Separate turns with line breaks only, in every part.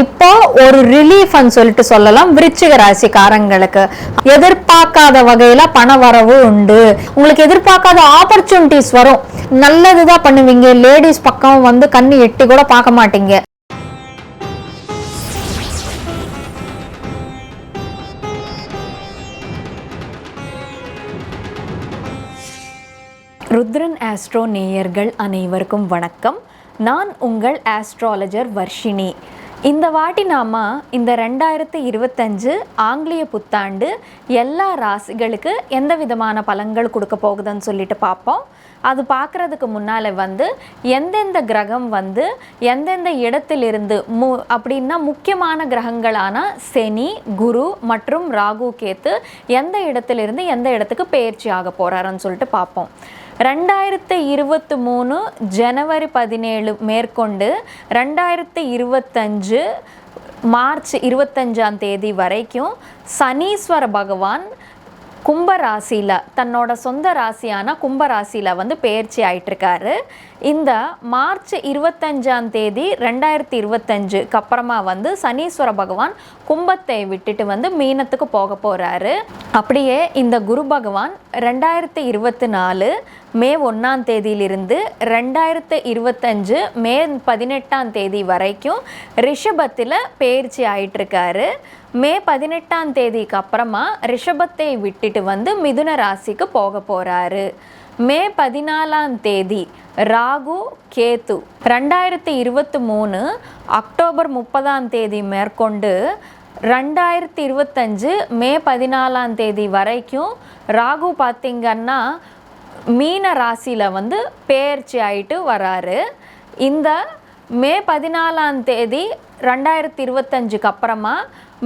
இப்போ ஒரு ரிலீஃப்னு சொல்லிட்டு சொல்லலாம். விருச்சிக ராசிக்காரங்களுக்கு எதிர்பார்க்காத வகையில பண வரவு உண்டு. உங்களுக்கு எதிர்பார்க்காத ஆப்பர்ச்சுனிட்டிஸ் வரும். நல்லதுதான் பண்ணுவீங்க. லேடிஸ் பக்கம் வந்து கண்ணு எட்டி கூட பார்க்க மாட்டீங்க. ருத்ரன் ஆஸ்ட்ரோ நேயர்கள் அனைவருக்கும் வணக்கம். நான் உங்கள் ஆஸ்ட்ராலஜர் வர்ஷினி. இந்த வாட்டி நாம இந்த ரெண்டாயிரத்து இருபத்தஞ்சு ஆங்கிலேய புத்தாண்டு எல்லா ராசிகளுக்கு எந்த விதமான பலன்கள் கொடுக்க போகுதுன்னு சொல்லிட்டு பார்ப்போம். அது பார்க்குறதுக்கு முன்னால் வந்து எந்தெந்த கிரகம் வந்து எந்தெந்த இடத்திலிருந்து மு அப்படின்னா முக்கியமான கிரகங்களான சனி குரு மற்றும் ராகு கேத்து எந்த இடத்திலிருந்து எந்த இடத்துக்கு பயிற்சி ஆக போகிறாருன்னு சொல்லிட்டு பார்ப்போம். ரெண்டாயிரத்து இருபத்தி மூணு ஜனவரி பதினேழு மேற்கொண்டு ரெண்டாயிரத்து இருபத்தஞ்சு மார்ச் இருபத்தஞ்சாம் தேதி வரைக்கும் சனீஸ்வர பகவான் கும்ப ராசியில் தன்னோட சொந்த ராசியான கும்ப ராசியில் வந்து பெயர்ச்சி ஆயிட்டிருக்காரு. இந்த மார்ச் இருபத்தஞ்சாம் தேதி ரெண்டாயிரத்தி இருபத்தஞ்சுக்கு அப்புறமா வந்து சனீஸ்வர பகவான் கும்பத்தை விட்டுட்டு வந்து மீனத்துக்கு போக போகிறாரு அப்படியே இந்த குரு பகவான் ரெண்டாயிரத்தி இருபத்தி நாலு மே ஒன்றாம் தேதியிலிருந்து ரெண்டாயிரத்து இருபத்தஞ்சு மே பதினெட்டாம் தேதி வரைக்கும் ரிஷபத்தில் பயிற்சி ஆயிட்டுருக்காரு. மே பதினெட்டாம் தேதிக்கு அப்புறமா ரிஷபத்தை விட்டுட்டு வந்து மிதுன ராசிக்கு போக போகிறாரு மே பதினாலாம் தேதி ராகு கேத்து ரெண்டாயிரத்தி இருபத்தி மூணு அக்டோபர் முப்பதாம் தேதி மேற்கொண்டு ரெண்டாயிரத்தி இருபத்தஞ்சு மே பதினாலாம் தேதி வரைக்கும் ராகு பார்த்திங்கன்னா மீன ராசியில் வந்து பெயர்ச்சி ஆயிட்டு வராரு. இந்த மே பதினாலாம் தேதி ரெண்டாயிரத்தி இருபத்தஞ்சுக்கு அப்புறமா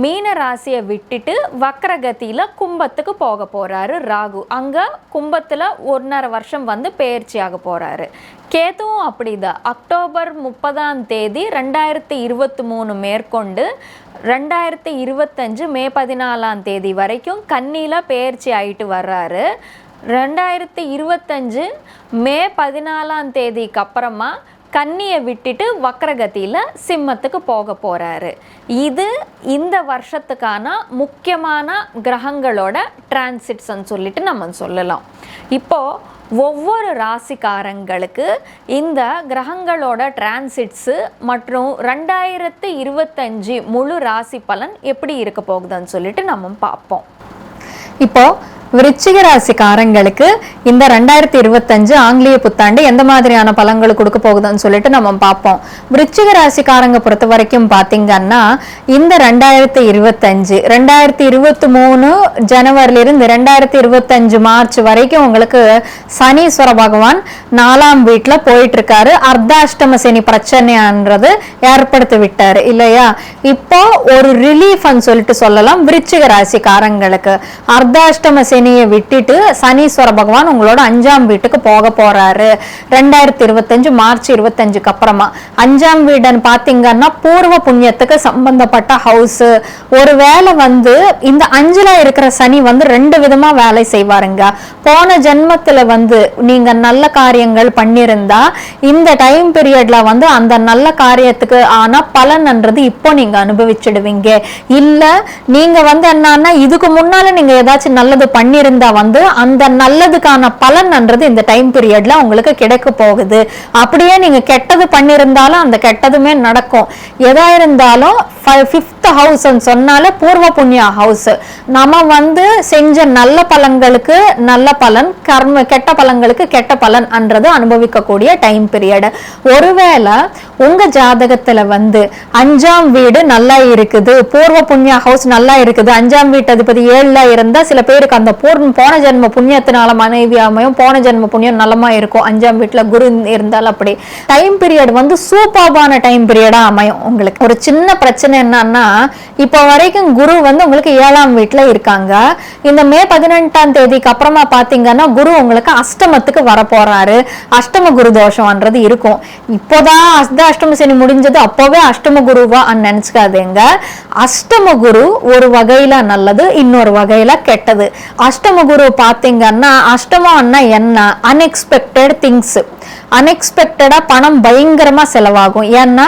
மீன ராசியை விட்டுட்டு வக்ரகதியில் கும்பத்துக்கு போக போகிறாரு ராகு. அங்கே கும்பத்தில் ஒன்றரை வருஷம் வந்து பெயர்ச்சி ஆக போகிறாரு கேதுவும் அப்படிதான். அக்டோபர் முப்பதாம் தேதி ரெண்டாயிரத்தி இருபத்தி மூணு மேற்கொண்டு ரெண்டாயிரத்தி இருபத்தஞ்சு மே பதினாலாம் தேதி வரைக்கும் கன்னியில் பெயர்ச்சி ஆகிட்டு வர்றாரு. ரெண்டாயிரத்தி இருபத்தஞ்சு மே பதினாலாம் தேதிக்கு அப்புறமா கன்னியை விட்டுட்டு வக்ரகதியில் சிம்மத்துக்கு போக போகிறாரு இது இந்த வருஷத்துக்கான முக்கியமான கிரகங்களோட டிரான்சிட்ஸ்ன்னு சொல்லிட்டு நம்ம சொல்லலாம். இப்போது ஒவ்வொரு ராசிக்காரங்களுக்கு இந்த கிரகங்களோட டிரான்சிட்ஸு மற்றும் ரெண்டாயிரத்து இருபத்தஞ்சு முழு ராசி பலன் எப்படி இருக்க போகுதுன்னு சொல்லிட்டு நம்ம பார்ப்போம். இப்போ விருச்சிக ராசிக்காரங்களுக்கு இந்த ரெண்டாயிரத்தி இருபத்தஞ்சு ஆங்கிலேய புத்தாண்டு எந்த மாதிரியான பலன்கள் கொடுக்க போகுதுன்னு சொல்லிட்டு நம்ம பார்ப்போம். விருச்சிக ராசிக்காரங்க பொறுத்த வரைக்கும் பார்த்தீங்கன்னா இந்த ரெண்டாயிரத்தி இருபத்தஞ்சு ரெண்டாயிரத்தி இருபத்தி மூணு ஜனவரிலிருந்து ரெண்டாயிரத்தி இருபத்தஞ்சு மார்ச் வரைக்கும் உங்களுக்கு சனீஸ்வர பகவான் நாலாம் வீட்டில் போயிட்டு இருக்காரு அர்த்தாஷ்டம சனி பிரச்சனைன்றது ஏற்படுத்தி விட்டாரு இல்லையா? இப்போ ஒரு ரிலீஃப்னு சொல்லிட்டு சொல்லலாம் விருச்சிக ராசிக்காரங்களுக்கு. அர்த்தாஷ்டம சனியை விட்டுட்டு சனீஸ்வர பகவான் உங்களோட அஞ்சாம் வீட்டுக்கு போக போறாரு. ரெண்டாயிரத்தி இருபத்தஞ்சு மார்ச் இருபத்தஞ்சுக்கு அப்புறமா. அஞ்சாம் வீடுன்னு பார்த்தீங்கன்னா பூர்வ புண்ணியத்துக்கு சம்பந்தப்பட்ட ஹவுஸ் ஒரு வேலை வந்து இந்த அஞ்சுல இருக்கிற சனி வந்து ரெண்டு விதமா வேலை செய்வாருங்க. போன ஜென்மத்துல வந்து நீங்க நல்ல காரியங்கள் பண்ணியிருந்தா இந்த டைம் பீரியட்ல வந்து அந்த நல்ல காரியத்துக்கு ஆனா பலன்ன்றது இப்போ நீங்க அனுபவிச்சிடுவீங்க. இல்ல நீங்க வந்து என்னன்னா இதுக்கு முன்னால நீங்க ஏதாச்சும் நல்லது பண்ணியிருந்தா வந்து அந்த நல்லதுக்கான பலன்ன்றது இந்த டைம் பீரியட்ல உங்களுக்கு கிடைக்க போகுது. அப்படியே நீங்க கெட்டது பண்ணியிருந்தாலும் அந்த கெட்டதுமே நடக்கும். எதா இருந்தாலும் ஃபிஃப்த் ஹவுஸ் சொன்னால பூர்வ புண்ணிய ஹவுஸ் நம்ம வந்து செஞ்ச நல்ல பலன்களுக்கு நல்ல பலன் கர்ம கெட்ட பலன்களுக்கு கெட்ட பலன் என்றது அனுபவிக்கக்கூடிய டைம் பீரியடு ஒருவேளை உங்க ஜாதகத்துல வந்து அஞ்சாம் வீடு நல்லா இருக்குது பூர்வ புண்ணிய ஹவுஸ் நல்லா இருக்குது அஞ்சாம் வீட்டு அதிபதி ஏழுல இருந்தா சில பேருக்கு அந்த பூர்ண போன ஜென்ம புண்ணியத்தினால மனைவி அமையும் போன ஜென்ம புண்ணியம் நல்லமா இருக்கும். அஞ்சாம் வீட்டுல குரு இருந்தால் அப்படி. டைம் பீரியட் வந்து சூப்பர்பான டைம் பீரியடா அமையும். உங்களுக்கு ஒரு சின்ன பிரச்சனை என்னன்னா இப்போ வரைக்கும் குரு வந்து உங்களுக்கு ஏழாம் வீட்டுல இருக்காங்க. இந்த மே பதினெட்டாம் தேதிக்கு அப்புறமா பார்த்தீங்கன்னா குரு உங்களுக்கு அஷ்டமத்துக்கு வர போறாரு அஷ்டம குரு தோஷம்ன்றது இருக்கும். இப்போதான் அஸ்த அஷ்டம சனி முடிஞ்சது. அப்போவே அஷ்டம குருவா நினச்சிக்காதேங்க. அஷ்டம குரு ஒரு வகையில நல்லது இன்னொரு வகையில கெட்டது. அஷ்டம குரு பார்த்தீங்கன்னா அஷ்டமம்னா என்ன? அன்எக்ஸ்பெக்டட் திங்ஸ் அன்எக்ஸ்பெக்டடாக பணம் பயங்கரமாக செலவாகும். ஏன்னா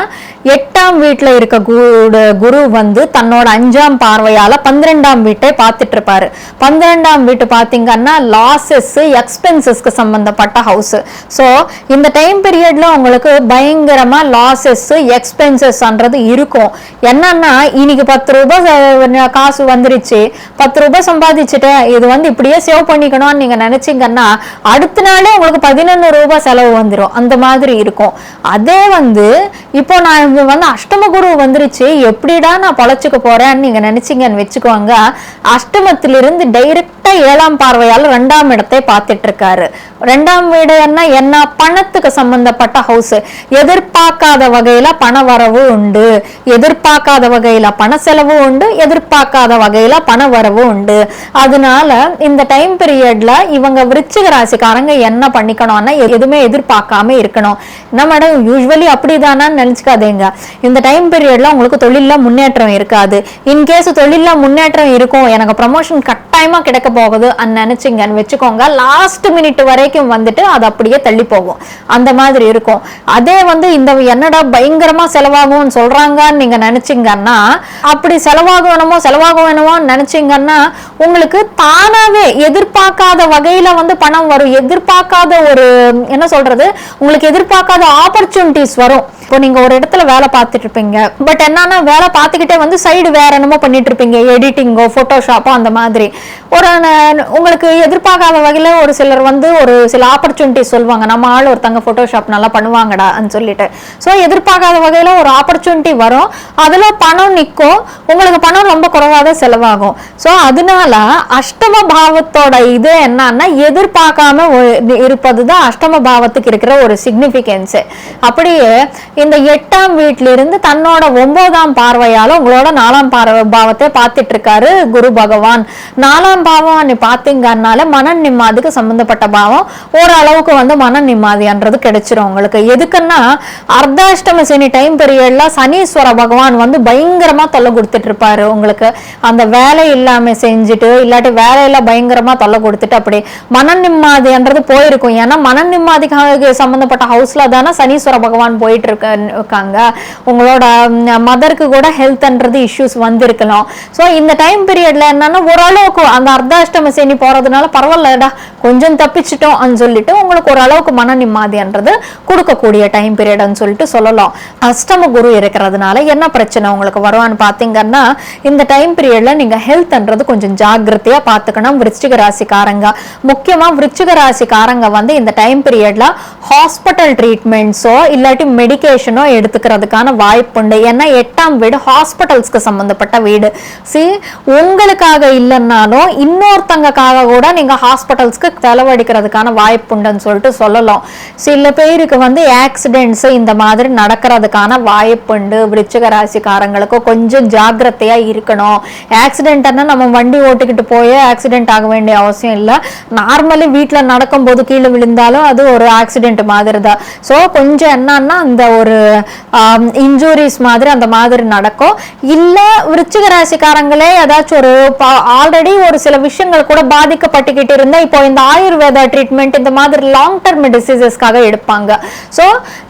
எட்டாம் வீட்டில் இருக்க குரு குரு வந்து தன்னோட அஞ்சாம் பார்வையால் பன்னிரெண்டாம் வீட்டை பார்த்துட்டு இருப்பாரு பன்னிரெண்டாம் வீட்டு பார்த்தீங்கன்னா லாசஸ் எக்ஸ்பென்சஸ்க்கு சம்மந்தப்பட்ட ஹவுஸு ஸோ இந்த டைம் பீரியடில் உங்களுக்கு பயங்கரமாக லாசஸ் எக்ஸ்பென்சஸ்ன்றது இருக்கும். என்னன்னா இன்னைக்கு பத்து ரூபாய் காசு வந்துருச்சு. பத்து ரூபாய் சம்பாதிச்சுட்டேன். இது வந்து இப்படியே சேவ் பண்ணிக்கணும்னு நீங்கள் நினச்சிங்கன்னா அடுத்த நாளே உங்களுக்கு பதினொன்று ரூபாய் செலவு வந்து வந்துடும் அந்த மாதிரி இருக்கும். அதே வந்து இப்போ நான் வந்து அஷ்டம குரு வந்துருச்சு. எப்படிடா நான் பொழைச்சிக்க போறேன்னு நீங்க நினைச்சீங்கன்னு வச்சுக்கோங்க. அஷ்டமத்திலிருந்து டைரக்டா ஏழாம் பார்வையால் ரெண்டாம் இடத்தை பார்த்துட்டு இருக்காரு ரெண்டாம் இடம்னா என்ன? பணத்துக்கு சம்பந்தப்பட்ட ஹவுஸ் எதிர்பார்க்காத வகையில பண வரவு உண்டு. எதிர்பார்க்காத வகையில பண செலவு உண்டு. எதிர்பார்க்காத வகையில பண வரவு உண்டு. அதனால இந்த டைம் பீரியட்ல இவங்க விருச்சிக ராசிக்காரங்க என்ன பண்ணிக்கணும்னா எதுவுமே எதிர்பார்க்க பார்க்காம இருக்கணும். என்ன மேடம் யூஸ்வலி அப்படிதானான்னு நினச்சிக்காதேங்க. இந்த டைம் பீரியடில் உங்களுக்கு தொழில்ல முன்னேற்றம் இருக்காது. இன்கேஸ் தொழில்ல முன்னேற்றம் இருக்கும் எனக்கு ப்ரமோஷன் கட்டாயமா கிடைக்க போகுது நினைச்சீங்கன்னு வச்சுக்கோங்க. லாஸ்ட் மினிட் வரைக்கும் வந்துட்டு அது அப்படியே தள்ளி போகும். அந்த மாதிரி இருக்கும். அதே வந்து இந்த என்னடா பயங்கரமா செலவாகும்னு சொல்றாங்கன்னு நீங்க நினைச்சீங்கன்னா அப்படி செலவாக வேணுமோ செலவாக வேணுமோ நினைச்சீங்கன்னா உங்களுக்கு தானாவே எதிர்பார்க்காத வகையில வந்து பணம் வரும். எதிர்பார்க்காத ஒரு என்ன சொல்றது? உங்களுக்கு எதிர்பார்க்காத ஆப்பர்ச்சுனிட்டிஸ் வரும். இப்போ நீங்க ஒரு இடத்துல வேலை பார்த்துட்டு இருப்பீங்க. பட் என்னன்னா வேலை பார்த்துக்கிட்டே வந்து சைடு வேற என்னமோ பண்ணிட்டு இருப்பீங்க. எடிட்டிங்கோ ஃபோட்டோஷாப்போ அந்த மாதிரி. ஒரு உங்களுக்கு எதிர்பார்க்காத வகையில ஒரு சிலர் வந்து ஒரு சில ஆப்பர்ச்சுனிட்டி சொல்லுவாங்க. நம்ம ஆள் ஒருத்தங்க ஃபோட்டோஷாப் நல்லா பண்ணுவாங்கடான்னு சொல்லிட்டு. ஸோ எதிர்பார்க்காத வகையில ஒரு ஆப்பர்ச்சுனிட்டி வரும். அதுல பணம் நிற்கும் உங்களுக்கு பணம் ரொம்ப குறைவாக தான் செலவாகும். ஸோ அதனால அஷ்டம பாவத்தோட இது என்னன்னா எதிர்பார்க்காம ஒ- இருப்பது தான் அஷ்டம பாவத்துக்கு இருக்கிற ஒரு சிக்னிஃபிகன்ஸு அப்படியே இந்த எட்டாம் வீட்டிலிருந்து தன்னோட ஒன்பதாம் பார்வையால உங்களோட நாலாம் பார்வை பாவத்தை பார்த்துட்டு இருக்காரு குரு பகவான். நாலாம் பாவம் நீ பார்த்தீங்கன்னால மன நிம்மதிக்கு சம்பந்தப்பட்ட பாவம். ஓரளவுக்கு வந்து மன நிம்மதின்றது கிடைச்சிரும் உங்களுக்கு. எதுக்குன்னா அர்த்தாஷ்டம சனி டைம் பீரியட்ல சனீஸ்வர பகவான் வந்து பயங்கரமா தொல்லை கொடுத்துட்டு இருப்பாரு உங்களுக்கு. அந்த வேலை இல்லாம செஞ்சுட்டு இல்லாட்டி வேலையில பயங்கரமா தொல்லை கொடுத்துட்டு அப்படி மன நிம்மதின்றது போயிருக்கும். ஏன்னா மன நிம்மதிக்காக சம்பந்தப்பட்ட ஹவுஸ்ல தானே சனீஸ்வர பகவான் போயிட்டு இருக்க இருக்காங்க. உங்களோட மதருக்கு கூட ஹெல்த்ன்றது இஷ்யூஸ் வந்திருக்கலாம். ஸோ இந்த டைம் பீரியட்ல என்னன்னா ஓரளவுக்கு அந்த அர்த்தாஷ்டம சேனி போறதுனால பரவாயில்லடா கொஞ்சம் தப்பிச்சிட்டோம் சொல்லிட்டு உங்களுக்கு ஓரளவுக்கு மன நிம்மதின்றது கொடுக்கக்கூடிய டைம் பீரியட்னு சொல்லிட்டு சொல்லலாம். அஷ்டம குரு இருக்கிறதுனால என்ன பிரச்சனை உங்களுக்கு வருவான்னு பார்த்தீங்கன்னா இந்த டைம் பீரியட்ல நீங்க ஹெல்த்ன்றது கொஞ்சம் ஜாக்கிரதையா பார்த்துக்கணும் விருச்சிக ராசிக்காரங்க முக்கியமா விருச்சிக ராசிக்காரங்க வந்து இந்த டைம் பீரியட்ல ஹாஸ்பிட்டல் ட்ரீட்மெண்ட்ஸோ இல்லாட்டி மெடிக்கல் மெடிகேஷனோ எடுத்துக்கிறதுக்கான வாய்ப்புண்டு ஏன்னா எட்டாம் வீடு ஹாஸ்பிட்டல்ஸ்க்கு சம்பந்தப்பட்ட வீடு. சி உங்களுக்காக இல்லைன்னாலும் இன்னொருத்தங்கக்காக கூட நீங்க ஹாஸ்பிட்டல்ஸ்க்கு செலவழிக்கிறதுக்கான வாய்ப்புண்டுன்னு சொல்லிட்டு சொல்லலாம். சில பேருக்கு வந்து ஆக்சிடென்ட்ஸ் இந்த மாதிரி நடக்கிறதுக்கான வாய்ப்புண்டு விருச்சிக ராசிக்காரங்களுக்கு கொஞ்சம் ஜாக்கிரதையா இருக்கணும். ஆக்சிடென்ட்னா நம்ம வண்டி ஓட்டிக்கிட்டு போய் ஆக்சிடென்ட் ஆக வேண்டிய அவசியம் இல்லை. நார்மலி வீட்டில் நடக்கும்போது கீழே விழுந்தாலும் அது ஒரு ஆக்சிடென்ட் மாதிரி தான் ஸோ கொஞ்சம் என்னன்னா அந்த ஒரு இன்ஜூரிஸ் மாதிரி அந்த மாதிரி நடக்கும். இல்லை விருச்சிக ராசிக்காரங்களே ஏதாச்சும் ஒரு ஆல்ரெடி ஒரு சில விஷயங்கள் கூட பாதிக்கப்பட்டுக்கிட்டு இருந்தால் இப்போ இந்த ஆயுர்வேதா ட்ரீட்மெண்ட் இந்த மாதிரி லாங் டர்ம் டிசீசஸ்க்காக எடுப்பாங்க. ஸோ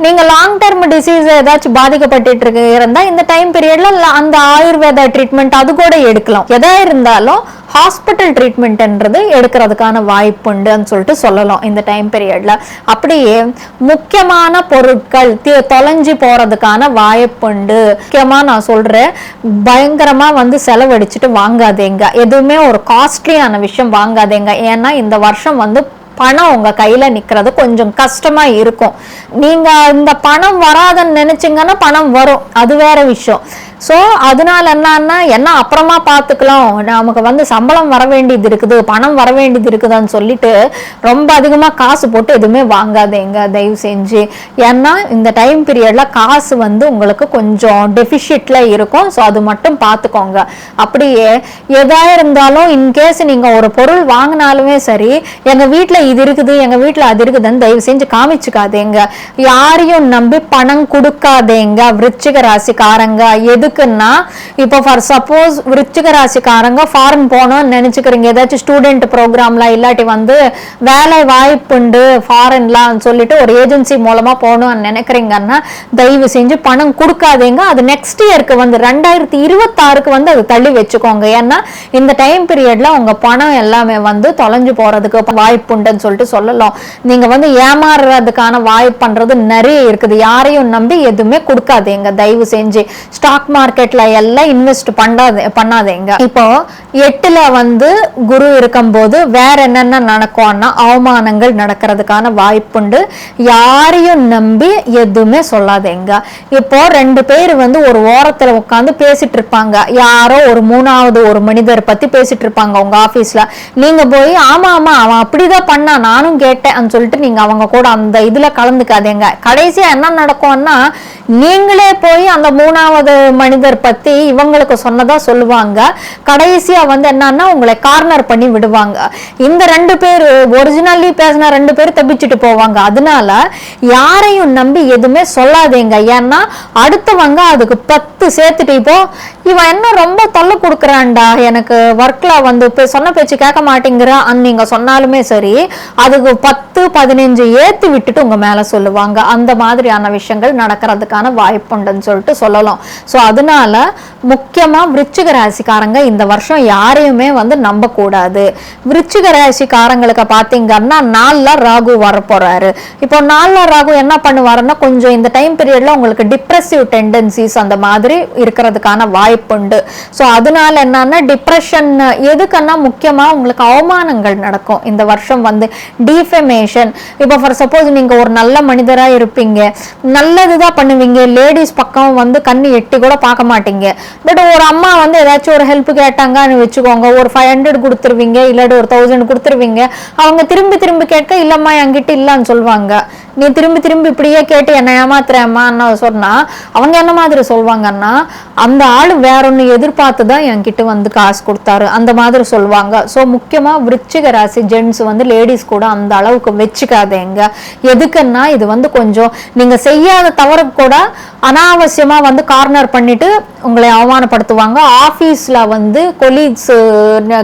நீங்கள் லாங் டர்ம் டிசீஸ் ஏதாச்சும் பாதிக்கப்பட்டு இருக்கு இருந்தால் இந்த டைம் பீரியடில் அந்த ஆயுர்வேதா ட்ரீட்மெண்ட் அது கூட எடுக்கலாம். எதா இருந்தாலும் ஹாஸ்பிட்டல் ட்ரீட்மெண்ட்ன்றது எடுக்கிறதுக்கான வாய்ப்புண்டுன்னு சொல்லிட்டு சொல்லலாம் இந்த டைம் பீரியட்ல அப்படியே முக்கியமான பொருட்கள் தொலைஞ்சு போறதுக்கான வாய்ப்புண்டு. முக்கியமா நான் சொல்றேன் பயங்கரமா வந்து செலவழிச்சிட்டு வாங்காதேங்க. எதுவுமே ஒரு காஸ்ட்லியான விஷயம் வாங்காதேங்க. ஏன்னா இந்த வருஷம் வந்து பணம் உங்க கையில நிக்கிறது கொஞ்சம் கஷ்டமா இருக்கும். நீங்க இந்த பணம் வராதுன்னு நினச்சிங்கன்னா பணம் வரும். அது வேற விஷயம். ஸோ அதனால என்னன்னா என்ன அப்புறமா பார்த்துக்கலாம் நமக்கு வந்து சம்பளம் வர வேண்டியது இருக்குது பணம் வர வேண்டியது இருக்குதுன்னு சொல்லிட்டு ரொம்ப அதிகமாக காசு போட்டு எதுவுமே வாங்காதேங்க. தயவு செஞ்சு. ஏன்னா இந்த டைம் பீரியட்ல காசு வந்து உங்களுக்கு கொஞ்சம் டெபிஷிட்ல இருக்கும். ஸோ அது மட்டும் பார்த்துக்கோங்க அப்படியே எதா இருந்தாலும் இன்கேஸ் நீங்க ஒரு பொருள் வாங்கினாலுமே சரி எங்க இது இருக்குது எங்க வீட்டுல அது இருக்குதுன்னு தயவு செஞ்சு காமிச்சுக்காதேங்க. யாரையும் நம்பி பணம் கொடுக்காதேங்க விருச்சிக ராசிக்காரங்க. எதுக்குன்னா இப்போ ஃபார் சப்போஸ் விருச்சிக ராசிக்காரங்க ஃபாரின் போகணும்னு நினைச்சுக்கிறீங்க. ஏதாச்சும் ஸ்டூடெண்ட் ப்ரோக்ராம்ல இல்லாட்டி வந்து வேலை வாய்ப்புண்டு ஃபாரின்லாம் சொல்லிட்டு ஒரு ஏஜென்சி மூலமா போகணும்னு நினைக்கிறீங்கன்னா தயவு செஞ்சு பணம் கொடுக்காதேங்க. அது நெக்ஸ்ட் இயருக்கு வந்து ரெண்டாயிரத்தி இருபத்தாறுக்கு வந்து அது தள்ளி வச்சுக்கோங்க. ஏன்னா இந்த டைம் பீரியட்ல உங்க பணம் எல்லாமே வந்து தொலைஞ்சு போறதுக்கு வாய்ப்புண்டுன்னு சொல்லிட்டு சொல்லலாம். நீங்க வந்து ஏமாறுறதுக்கான வாய்ப்பு பண்றது நிறைய இருக்குது. யாரையும் நம்பி எதுவுமே கொடுக்காதீங்க. தயவு செஞ்சு. ஸ்டாக் மார்க்கெட்ல எல்லாம் இன்வெஸ்ட் பண்ணாத பண்ணாதீங்க. இப்போ எட்டுல வந்து குரு இருக்கும்போது வேற என்னென்ன நடக்கும்னா அவமானங்கள் நடக்கிறதுக்கான வாய்ப்புண்டு யாரையும் நம்பி எதுவுமே சொல்லாதீங்க. இப்போ ரெண்டு பேர் வந்து ஒரு ஓரத்துல உட்காந்து பேசிட்டு இருப்பாங்க. யாரோ ஒரு மூணாவது ஒரு மனிதர் பத்தி பேசிட்டு இருப்பாங்க உங்க ஆபீஸ்ல நீங்க போய் ஆமா ஆமா அவன் அப்படிதான் பண்ணா நானும் கேட்டேன் சொல்லிட்டு நீங்க அவங்க கூட அந்த இதுல கலந்துக்காதீங்க. கடைசியா என்ன நடக்கும்னா நீங்களே போய் அந்த மூணாவது மனிதர் பத்தி இவங்களுக்கு சொன்னதா சொல்லுவாங்க. கடைசியா வந்து என்னன்னா உங்களை கார்னர் பண்ணி விடுவாங்க. இந்த ரெண்டு பேர் ஒரிஜினல்லி பேசின ரெண்டு பேர் தப்பிச்சுட்டு போவாங்க. அதனால யாரையும் நம்பி எதுவுமே சொல்லாதீங்க. ஏன்னா அடுத்தவங்க அதுக்கு பத்து சேர்த்துட்டு இப்போ இவன் என்ன ரொம்ப தொல்லை கொடுக்குறான்டா? எனக்கு ஒர்க்ல வந்து சொன்ன பேச்சு கேட்க மாட்டேங்கிறான் நீங்க சொன்னாலுமே சரி அதுக்கு பத்து பதினஞ்சு ஏத்தி விட்டுட்டு உங்க மேல சொல்லுவாங்க. அந்த மாதிரியான விஷயங்கள் நடக்கிறதுக்கான வாய்ப்புண்டுன்னு சொல்லிட்டு சொல்லலாம். ஸோ அதனால முக்கியமாக விருச்சிக ராசிக்காரங்க இந்த வருஷம் யாரையுமே வந்து நம்பக்கூடாது. விருச்சிக ராசிக்காரங்களுக்கு பார்த்தீங்கன்னா நாளில் ராகு வரப்போகிறாரு இப்போ நாலில் ராகு என்ன பண்ணுவாருன்னா கொஞ்சம் இந்த டைம் பீரியடில் உங்களுக்கு டிப்ரெசிவ் டெண்டன்சிஸ் அந்த மாதிரி இருக்கிறதுக்கான வாய்ப்புண்டு ஸோ அதனால என்னன்னா டிப்ரெஷன் எதுக்குன்னா முக்கியமாக உங்களுக்கு அவமானங்கள் நடக்கும். இந்த வருஷம் வந்து டிஃபமேஷன் இப்போ ஃபார் சப்போஸ் நீங்கள் ஒரு நல்ல மனிதராக இருப்பீங்க. நல்லது தான் பண்ணுவீங்க. லேடிஸ் பக்கம் வந்து கண்ணு எட்டி கூட பார்க்க மாட்டீங்க. பட் ஒரு அம்மா வந்து ஏதாச்சும் ஒரு ஹெல்ப் கேட்டாங்கன்னு வச்சுக்கோங்க. ஒரு ஃபைவ் ஹண்ட்ரட் கொடுத்துருவீங்க இல்லாட்டி ஒரு தௌசண்ட் கொடுத்துருவீங்க. அவங்க திரும்பி திரும்பி கேட்க இல்லம்மா என்கிட்ட இல்லைன்னு சொல்லுவாங்க. நீ திரும்பி திரும்பி இப்படியே கேட்டு என்ன ஏமாத்துறேம்மான்னு சொன்னா அவங்க என்ன மாதிரி சொல்லுவாங்கன்னா அந்த ஆள் வேற ஒன்று எதிர்பார்த்து தான் என்கிட்ட வந்து காசு கொடுத்தாரு. அந்த மாதிரி சொல்லுவாங்க. ஸோ முக்கியமாக விருச்சிக ராசி ஜென்ஸ் வந்து லேடிஸ் கூட அந்த அளவுக்கு வச்சுக்காதேங்க. எதுக்குன்னா இது வந்து கொஞ்சம் நீங்க செய்யாத தவறு கூட அனாவசியமா வந்து கார்னர் பண்ணிட்டு உங்களை அவமானப்படுத்துவாங்க. ஆஃபீஸில் வந்து கொலீக்ஸ்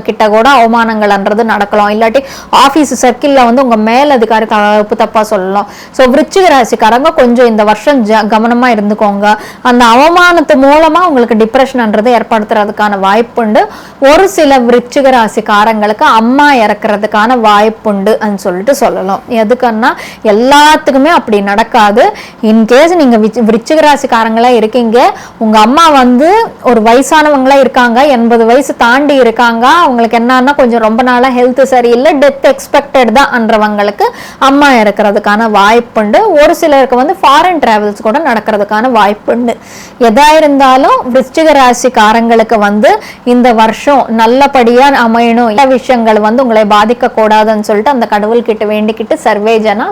கிட்ட கூட அவமானங்கள்ன்றது நடக்கலாம். இல்லாட்டி ஆஃபீஸ் சர்க்கிளில் வந்து உங்கள் மேலதிகாரி தப்பு தப்பாக சொல்லலாம். ஸோ விருச்சிக ராசிக்காரங்க கொஞ்சம் இந்த வருஷம் ஜ கவனமாக இருந்துக்கோங்க. அந்த அவமானத்து மூலமாக உங்களுக்கு டிப்ரெஷன்ன்றது ஏற்படுத்துறதுக்கான வாய்ப்புண்டு ஒரு சில விருச்சிக ராசிக்காரங்களுக்கு அம்மா இறக்குறதுக்கான வாய்ப்புண்டு சொல்லிட்டு சொல்லலாம். எதுக்குன்னா எல்லாத்துக்குமே அப்படி நடக்காது. இன்கேஸ் நீங்கள் விருச்சிக ராசிக்காரங்களாக இருக்கீங்க உங்கள் அம்மா வந்து ஒரு வயசானவங்களா இருக்காங்க எண்பது வயசு தாண்டி இருக்காங்க அவங்களுக்கு என்னன்னா கொஞ்சம் ரொம்ப நாளாக ஹெல்த் சரியில்லை டெத் எக்ஸ்பெக்டட் தான்ன்றவங்களுக்கு அம்மா இருக்கிறதுக்கான வாய்ப்புண்டு ஒரு சிலருக்கு வந்து ஃபாரின் டிராவல்ஸ் கூட நடக்கிறதுக்கான வாய்ப்புண்டு எதா இருந்தாலும் விருச்சிக ராசிக்காரங்களுக்கு வந்து இந்த வருஷம் நல்லபடியாக அமையணும். எல்லா விஷயங்கள் வந்து உங்களை பாதிக்கக்கூடாதுன்னு சொல்லிட்டு அந்த கடவுள்கிட்ட வேண்டிக்கிட்டு சர்வேஜனா